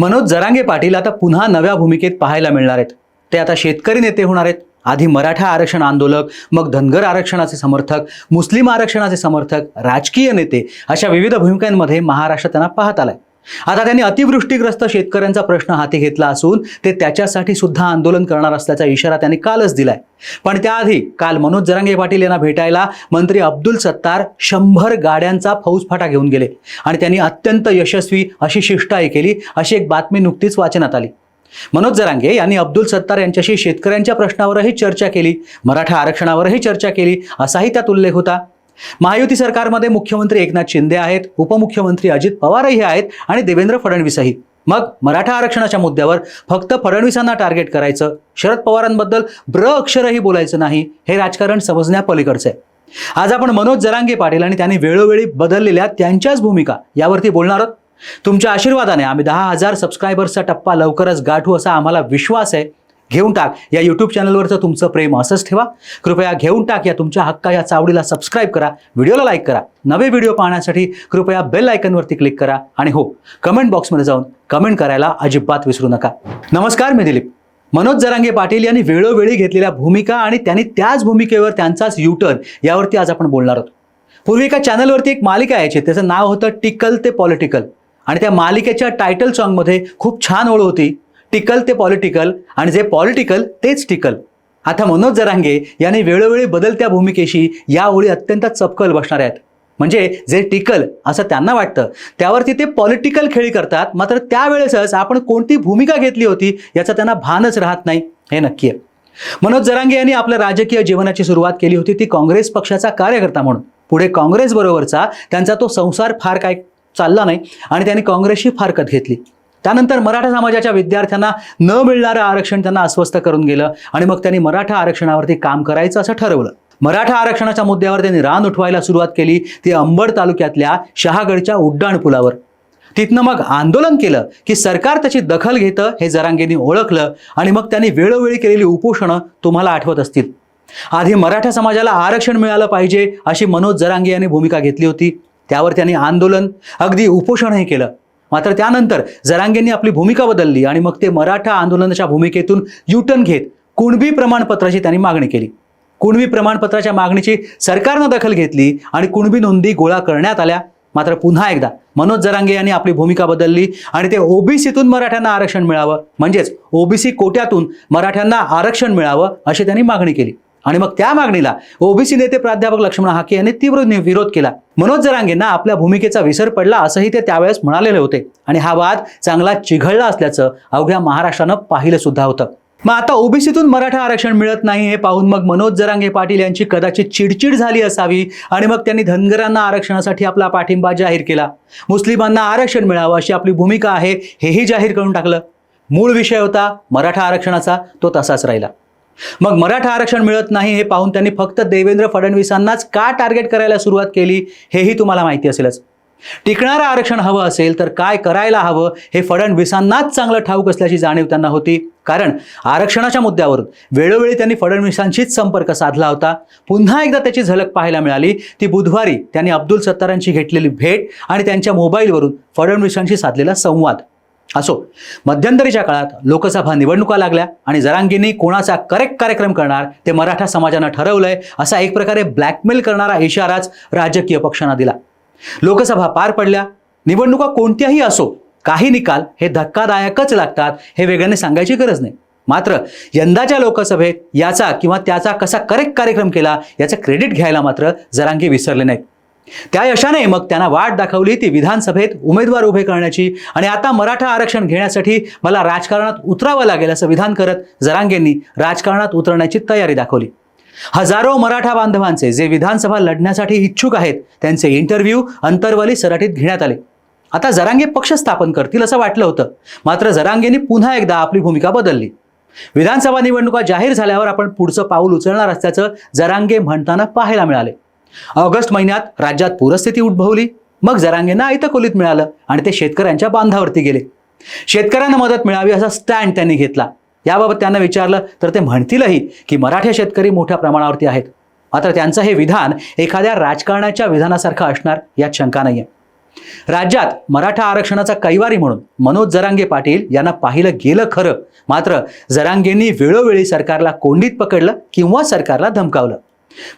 मनोज जरांगे पाटील आता पुन्हा नव्या भूमिकेत पाहायला मिळणार आहेत. ते आता शेतकरी नेते होणार आहेत. आधी मराठा आरक्षण आंदोलक मग धनगर आरक्षणाचे समर्थक मुस्लिम आरक्षणाचे समर्थक राजकीय नेते अशा विविध भूमिकांमध्ये महाराष्ट्र त्यांना पाहत आलाय. आता त्यांनी अतिवृष्टीग्रस्त शेतकऱ्यांचा प्रश्न हाती घेतला असून ते त्याच्यासाठी सुद्धा आंदोलन करणार असल्याचा इशारा त्यांनी कालच दिलाय. पण त्याआधी काल मनोज जरांगे पाटील यांना भेटायला मंत्री अब्दुल सत्तार शंभर गाड्यांचा फौजफाटा घेऊन गेले आणि त्यांनी अत्यंत यशस्वी अशी शिष्टाई केली अशी एक बातमी नुकतीच वाचनात आली. मनोज जरांगे यांनी अब्दुल सत्तार यांच्याशी शेतकऱ्यांच्या प्रश्नावरही चर्चा केली मराठा आरक्षणावरही चर्चा केली असाही त्यात उल्लेख होता. महायुती सरकारमध्ये मुख्यमंत्री एकनाथ शिंदे आहेत उपमुख्यमंत्री अजित पवारही आहेत आणि देवेंद्र फडणवीसही. मग मराठा आरक्षणाच्या मुद्द्यावर फक्त फडणवीसांना टार्गेट करायचं शरद पवारांबद्दल ब्र अक्षरही बोलायचं नाही हे राजकारण समजण्यापलीकडचं आहे आज आपण मनोज जरांगे पाटील आणि त्यांनी वेळोवेळी बदललेल्या त्यांच्याच भूमिका यावरती बोलणार आहोत. तुमच्या आशीर्वादाने आम्ही दहा हजार सबस्क्रायबर्सचा टप्पा लवकरच गाठू असा आम्हाला विश्वास आहे. घेऊन टाक. या यूट्यूब चॅनलवरचं तुमचं प्रेम असंच ठेवा. कृपया घेऊन टाक या तुमच्या हक्का या चावडीला सबस्क्राईब करा. व्हिडिओला लाईक करा. नवे व्हिडिओ पाहण्यासाठी कृपया बेल आयकनवरती क्लिक करा. आणि हो कमेंट बॉक्समध्ये जाऊन कमेंट करायला अजिबात विसरू नका. नमस्कार मी दिलीप. मनोज जरांगे पाटील यांनी वेळोवेळी घेतलेल्या भूमिका आणि त्यांनी त्याच भूमिकेवर त्यांचाच युटर्न यावरती आज आपण बोलणार आहोत. पूर्वी एका चॅनलवरती एक मालिका यायची. त्याचं नाव होतं टिकल ते पॉलिटिकल. आणि त्या मालिकेच्या टायटल सॉंगमध्ये खूप छान ओळ होती. टिकल ते पॉलिटिकल आणि जे पॉलिटिकल तेच टिकल. आता मनोज जरांगे यांनी वेळोवेळी बदलत्या भूमिकेशी या ओळी अत्यंत चपकल बसणार आहेत. म्हणजे जे टिकल असं त्यांना वाटतं त्यावरती ते पॉलिटिकल खेळी करतात मात्र त्यावेळेसच आपण कोणती भूमिका घेतली होती याचा त्यांना भानच राहत नाही हे नक्की आहे. मनोज जरांगे यांनी आपल्या राजकीय जीवनाची सुरुवात केली होती ती काँग्रेस पक्षाचा कार्यकर्ता म्हणून. पुढे काँग्रेसबरोबरचा त्यांचा तो संसार फार काय चालला नाही आणि त्यांनी काँग्रेसशी फारकत घेतली. त्यानंतर मराठा समाजाच्या विद्यार्थ्यांना न मिळणारं आरक्षण त्यांना अस्वस्थ करून गेलं आणि मग त्यांनी मराठा आरक्षणावरती काम करायचं असं ठरवलं. मराठा आरक्षणाच्या मुद्द्यावर त्यांनी रान उठवायला सुरुवात केली ती अंबड तालुक्यातल्या शहागडच्या उड्डाणपुलावर तिथनं मग आंदोलन केलं की सरकार त्याची दखल घेतं हे जरांगेंनी ओळखलं आणि मग त्यांनी वेळोवेळी केलेली उपोषणं तुम्हाला आठवत असतील. आधी मराठा समाजाला आरक्षण मिळालं पाहिजे अशी मनोज जरांगे यांनी भूमिका घेतली होती. त्यावर त्यांनी आंदोलन अगदी उपोषणही केलं. मात्र त्यानंतर जरांगेंनी आपली भूमिका बदलली आणि मग ते मराठा आंदोलनाच्या भूमिकेतून युटर्न घेत कुणबी प्रमाणपत्राची त्यांनी मागणी केली. कुणबी प्रमाणपत्राच्या मागणीची सरकारनं दखल घेतली आणि कुणबी नोंदी गोळा करण्यात आल्या. मात्र पुन्हा एकदा मनोज जरांगे यांनी आपली भूमिका बदलली आणि ते ओबीसीतून मराठ्यांना आरक्षण मिळावं. म्हणजेच ओबीसी कोट्यातून मराठ्यांना आरक्षण मिळावं अशी त्यांनी मागणी केली. आणि मग त्या मागणीला ओबीसी नेते प्राध्यापक लक्ष्मण हाके यांनी तीव्र विरोध केला. मनोज जरांगेंना आपल्या भूमिकेचा विसर पडला असंही ते त्यावेळेस म्हणालेले होते. आणि हा वाद चांगला चिघळला असल्याचं अवघ्या महाराष्ट्रानं पाहिलं सुद्धा होतं. मग आता ओबीसीतून मराठा आरक्षण मिळत नाही हे पाहून मग मनोज जरांगे पाटील यांची कदाचित चिडचिड झाली असावी आणि मग त्यांनी धनगरांना आरक्षणासाठी आपला पाठिंबा जाहीर केला. मुस्लिमांना आरक्षण मिळावं अशी आपली भूमिका आहे हेही जाहीर करून टाकलं. मूळ विषय होता मराठा आरक्षणाचा तो तसाच राहिला. मग मराठा आरक्षण मिळत नाही हे पाहून त्यांनी फक्त देवेंद्र फडणवीसांनाच का टार्गेट करायला सुरुवात केली हेही तुम्हाला माहिती असेलच. टिकणारं आरक्षण हवं असेल तर काय करायला हवं हे फडणवीसांनाच चांगलं ठाऊक असल्याची जाणीव त्यांना होती. कारण आरक्षणाच्या मुद्द्यावरून वेळोवेळी त्यांनी फडणवीसांशीच संपर्क साधला होता. पुन्हा एकदा त्याची झलक पाहायला मिळाली. ती बुधवारी त्यांनी अब्दुल सत्तारांची घेतलेली भेट आणि त्यांच्या मोबाईलवरून फडणवीसांशी साधलेला संवाद. असो मध्यंतरीच्या काळात लोकसभा निवडणुका लागल्या आणि जरांगींनी कोणाचा करेक्ट कार्यक्रम करणार ते मराठा समाजानं ठरवलंय असा एक प्रकारे ब्लॅकमेल करणारा इशाराच राजकीय पक्षांना दिला. लोकसभा पार पडल्या. निवडणुका कोणत्याही असो काही निकाल हे धक्कादायकच लागतात हे वेगळ्याने सांगायची गरज नाही. मात्र यंदाच्या लोकसभेत याचा किंवा त्याचा कसा करेक्ट कार्यक्रम केला याचं क्रेडिट घ्यायला मात्र जरांगी विसरले नाहीत. त्या यशाने मग त्यांना वाट दाखवली ती विधानसभेत उमेदवार उभे करण्याची. आणि आता मराठा आरक्षण घेण्यासाठी मला राजकारणात उतरावं लागेल असं विधान करत जरांगेंनी राजकारणात उतरण्याची तयारी दाखवली. हजारो मराठा बांधवांचे जे विधानसभा लढण्यासाठी इच्छुक आहेत त्यांचे इंटरव्ह्यू अंतरवाली सराटीत घेण्यात आले. आता जरांगे पक्ष स्थापन करतील असं वाटलं होतं. मात्र जरांगेंनी पुन्हा एकदा आपली भूमिका बदलली. विधानसभा निवडणुका जाहीर झाल्यावर आपण पुढचं पाऊल उचलणार असल्याचं जरांगे म्हणताना पाहायला मिळाले. ऑगस्ट महिन्यात राज्यात पूरस्थिती उद्भवली. मग जरांगेंना आयतकोलीत मिळालं आणि ते शेतकऱ्यांच्या बांधावरती गेले. शेतकऱ्यांना मदत मिळावी असा स्टँड त्यांनी घेतला. याबाबत त्यांना विचारलं तर ते म्हणतीलही की मराठे शेतकरी मोठ्या प्रमाणावरती आहेत. मात्र त्यांचं हे विधान एखाद्या राजकारणाच्या विधानासारखं असणार यात शंका नाहीये. राज्यात मराठा आरक्षणाचा कैवारी म्हणून मनोज जरांगे पाटील यांना पाहिलं गेलं खरं. मात्र जरांगेंनी वेळोवेळी सरकारला कोंडीत पकडलं किंवा सरकारला धमकावलं.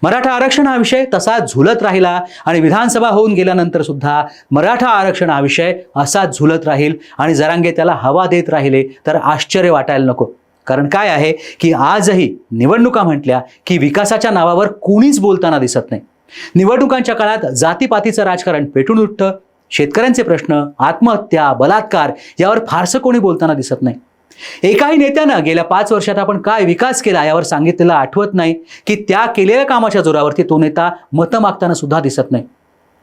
मराठा आरक्षण हा विषय तसा झुलत राहिला आणि विधानसभा होऊन गेल्यानंतर सुद्धा मराठा आरक्षण हा विषय असाच झुलत राहील आणि जरांगे त्याला हवा देत राहिले तर आश्चर्य वाटायला नको. कारण काय आहे की आजही निवडणुका म्हटल्या की विकासाच्या नावावर कोणीच बोलताना दिसत नाही. निवडणुकांच्या काळात जातीपातीचं राजकारण पेटून उठतं. शेतकऱ्यांचे प्रश्न आत्महत्या बलात्कार यावर फारसं कोणी बोलताना दिसत नाही. एकाही नेत्यानं गेल्या पाच वर्षात आपण काय विकास केला यावर सांगितलेलं आठवत नाही की त्या केलेल्या कामाच्या जोरावरती तो नेता मतं मागताना सुद्धा दिसत नाही.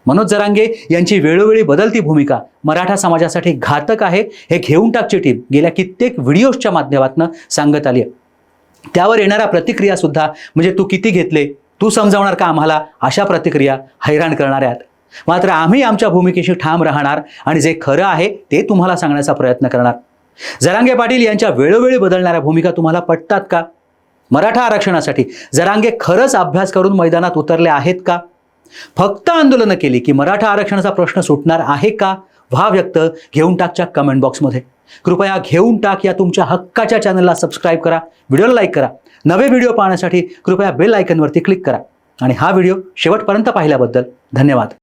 मनोज जरांगे यांची वेळोवेळी बदलती भूमिका मराठा समाजासाठी घातक आहे हे घेऊन टाकची टीम गेल्या कित्येक व्हिडिओजच्या माध्यमातून सांगत आली आहे. त्यावर येणाऱ्या प्रतिक्रिया सुद्धा म्हणजे तू किती घेतले तू समजावणार का आम्हाला अशा प्रतिक्रिया हैराण करणाऱ्या आहेत. मात्र आम्ही आमच्या भूमिकेशी ठाम राहणार आणि जे खरं आहे ते तुम्हाला सांगण्याचा प्रयत्न करणार. जरांगे पाटील यांच्या वेळोवेळी बदलणाऱ्या भूमिका तुम्हाला पटतात का? मराठा आरक्षणासाठी जरांगे खरंच अभ्यास करून मैदानात उतरले आहेत का? फक्त आंदोलनं केली की मराठा आरक्षणाचा प्रश्न सुटणार आहे का? व्हा व्यक्त घेऊन टाकच्या कमेंट बॉक्समध्ये कृपया घेऊन टाक या तुमच्या हक्काच्या चॅनलला सबस्क्राईब करा व्हिडिओला लाईक करा. नवे व्हिडिओ पाहण्यासाठी कृपया बेल आयकनवरती क्लिक करा. आणि हा व्हिडिओ शेवटपर्यंत पाहिल्याबद्दल धन्यवाद.